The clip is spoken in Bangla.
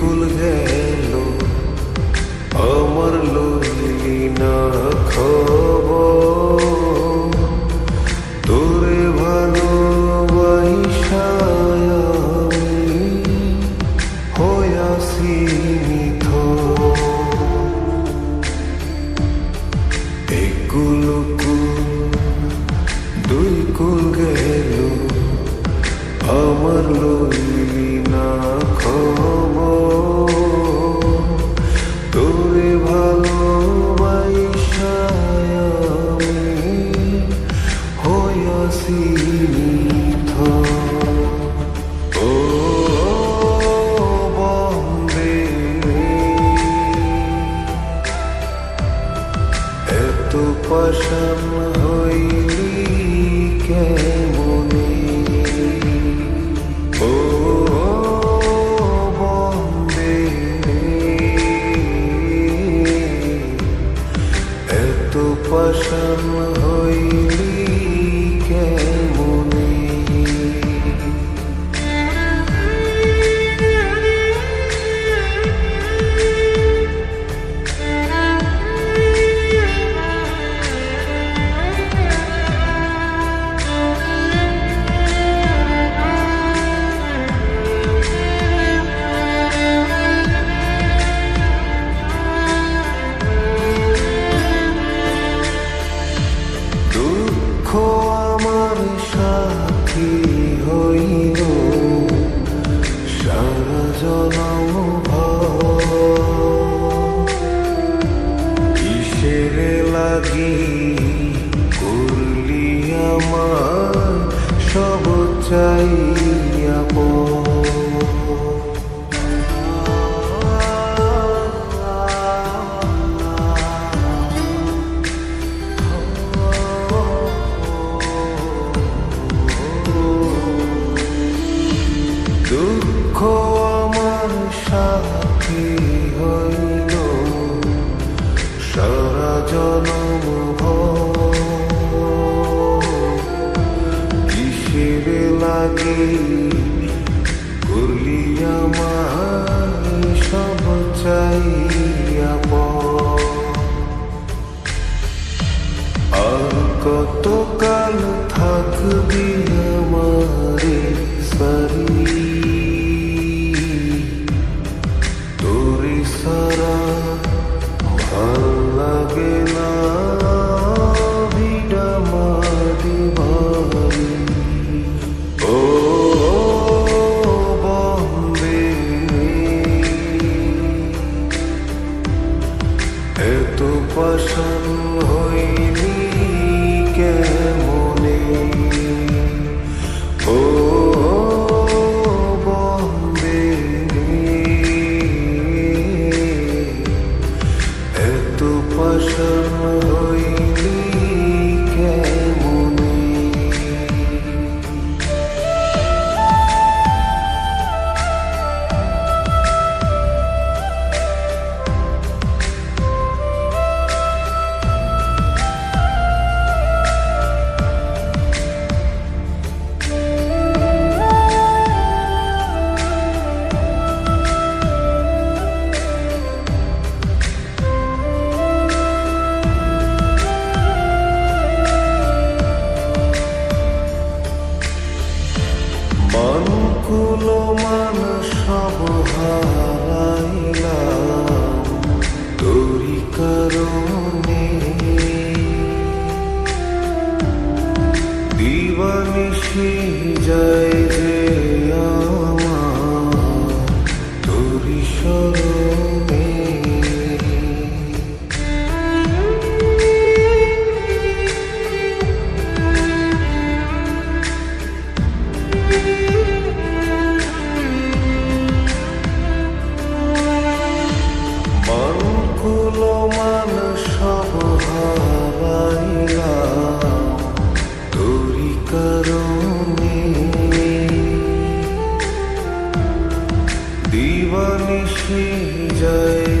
কুল গেল আমার লইলি না খবর। তোরে ভালোবাসায় হইয়াছি নিথর এগুলো দুই কুল গেল আমার লইলি না খবর। এত পাশান হইলি কেমনে? ও বন্দে। এত পাশান দুঃখ আমার সাথী হইল। সারা জনম take এত পাশান হইনি দিবানিশি যায়